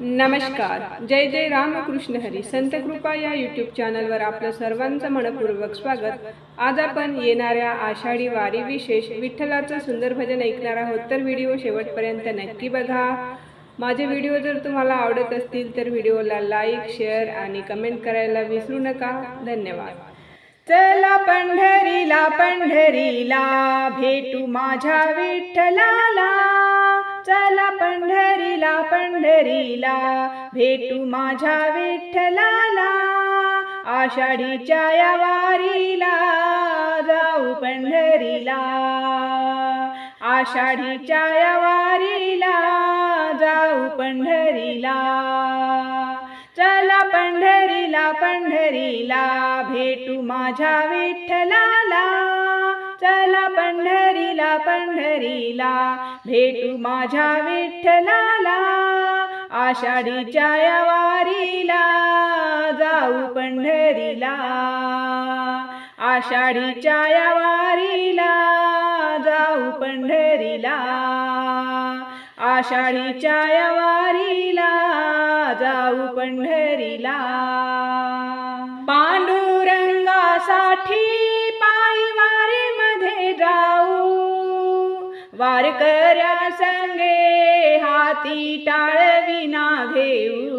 नमस्कार. जय जय रामकृष्ण हरी. संत कृपा या यूट्यूब चॅनलवर आपलं सर्वांचं मनपूर्वक स्वागत. आज आपण येणाऱ्या आषाढी वारी विशेष विठ्ठलाचं सुंदर भजन ऐकणार आहोत. तर व्हिडिओ शेवटपर्यंत नक्की बघा. माझे व्हिडिओ जर तुम्हाला आवडत असतील तर व्हिडिओला लाईक शेअर आणि कमेंट करायला विसरू नका. धन्यवाद. चला पंढरीला पंढरीला भेटू माझ्या विठ्ठलाला. चला पंढरीला पंढरीला. भेटू माझ्या विठ्ठलाला. आषाढीच्या या वारीला जाऊ पंढरीला. आषाढीच्या या वारीला जाऊ पंढरीला. चला पंढरीला पंढरीला. भेटू माझ्या विठ्ठलाला. चला पंढरी गेला पंढरीला भेटू माझ्या विठ्ठलाला. आषाढीच्या या वारीला जाऊ पंढरीला. आषाढीच्या या वारीला जाऊ पंढरीला. आषाढीच्या या वारीला जाऊ पंढरीला. पांडुरंगासाठी वारकऱ्या संगे हाती टाळविना घेऊ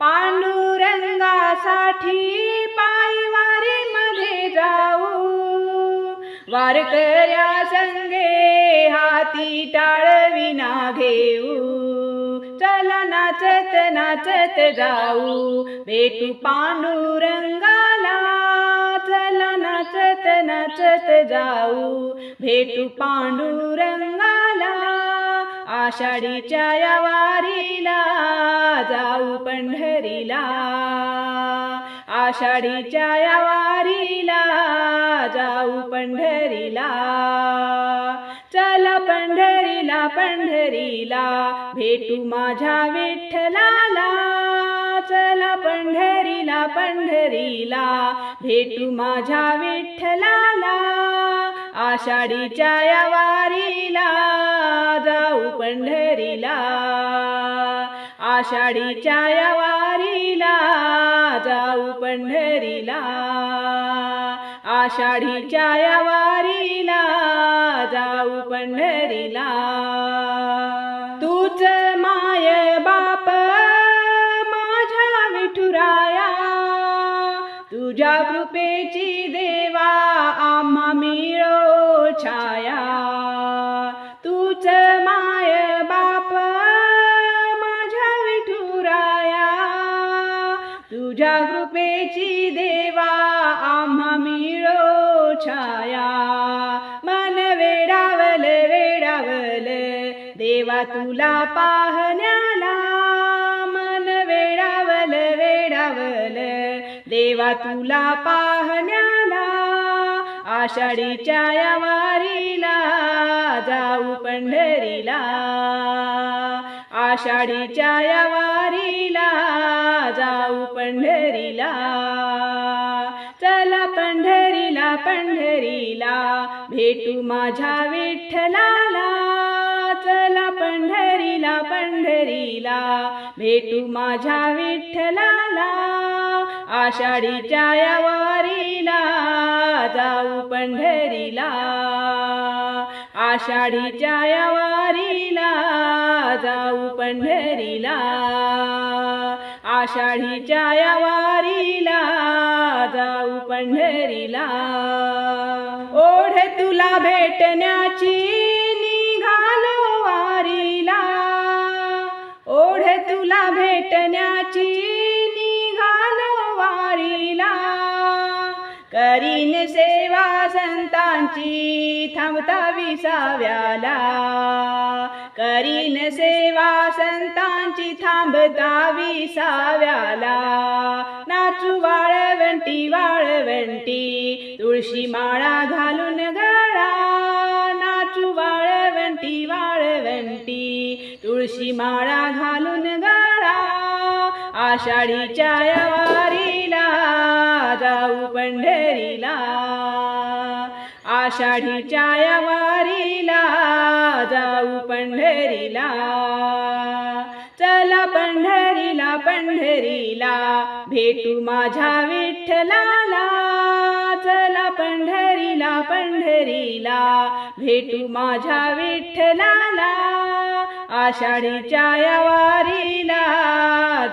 पांडुरंगासाठी पायी वारीमध्ये जाऊ. वारकऱ्या संगे हाती टाळविना घेऊ चला नाचत नाचत जाऊ. भेटू पांडुरंगाला. चला नाचत नाचत जाऊ. भेटू पांडुरंगाला आषाढीच्या या वारीला जाऊ पंढरीला. आषाढीच्या या वारीला जाऊ पंढरीला. चला पंढरीला पंढरीला भेटू माझ्या विठ्ठलाला. चला पंढरीला पंढरीला. भेटू माझ्या विठ्ठलाला आषाढीच्या या वारीला. जाऊ पंढरीला आषाढीच्या या वारीला. जाऊ पंढरीला आषाढीच्या या वारीला. जाऊ पंढरीला. तुझ्या कृपेची देवा आम्हा मिळो छाया. तूच माय बाप माझ्या विठुराया. तुझ्या कृपेची देवा आम्हा मिळो छाया. मन वेडावल वेडावल देवा तुला पाहण्याला. मन वेडावल वेडावल देवा तुला पाहण्याला आषाढीच्या या वारीला जाऊ पंढरीला. आषाढीच्या या वारीला जाऊ पंढरीला. चला पंढरीला पंढरीला भेटू माझ्या विठ्ठलाला. चला पंढरीला पंढरीला भेटू माझ्या विठ्ठलाला. आषाढीच्या या वारीला जाऊ पंढरीला. आषाढीच्या या वारीला जाऊ पंढरीला. आषाढीच्या या वारीला जाऊ पंढरीला. ओढ तुला भेटण्याची करीन सेवा संतांची थांबता विसाव्याला. करीन सेवा संतांची थांबता विसाव्याला. नाचू वाळवंटी वाळवंटी तुळशी माळा घालून गळा. नाचू वाळवंटी वाळवंटी तुळशी माळा घालून गळा. आषाढीच्या वारीला जाऊ पंढरीला. आषाढीच्या या वारीला जाऊ पंढरीला. चला पंढरीला भेटू माझ्या विठ्ठलाला. चला पंढरीला पंढरीला. भेटू माझ्या विठ्ठलाला. आषाढीच्या या वारीला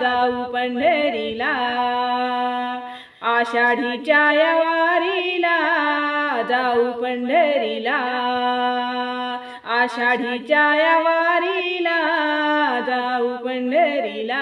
जाऊ पंढरीला. आषाढीच्या या वारीला जाऊ पंढरीला. आषाढीच्या या वारीला जाऊ पंढरीला.